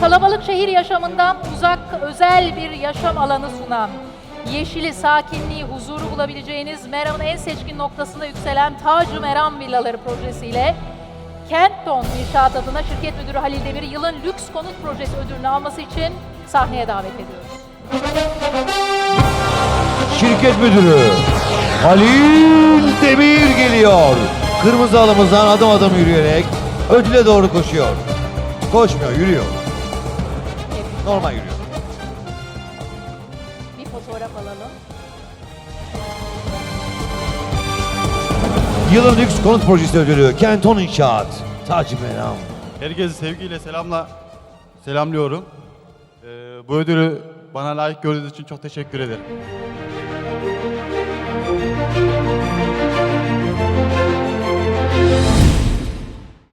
Kalabalık şehir yaşamından uzak özel bir yaşam alanı sunan, yeşili, sakinliği, huzuru bulabileceğiniz Meram'ın en seçkin noktasında yükselen Tac-ı Meram Villaları projesiyle Kentton İnşaat adına şirket müdürü Halil Demir'i yılın lüks konut projesi ödülünü alması için sahneye davet ediyoruz. Şirket müdürü Halil Demir geliyor. Kırmızı halımızdan adım adım yürüyerek ödüle doğru koşuyor. Koşmuyor, yürüyor. Normal yürüyor. Bir fotoğraf alalım. Yılın lüks konut projesi ödülü Kenton İnşaat. Tac Meram. Herkese sevgiyle selamla selamlıyorum. Ee, bu ödülü bana layık gördüğünüz için çok teşekkür ederim.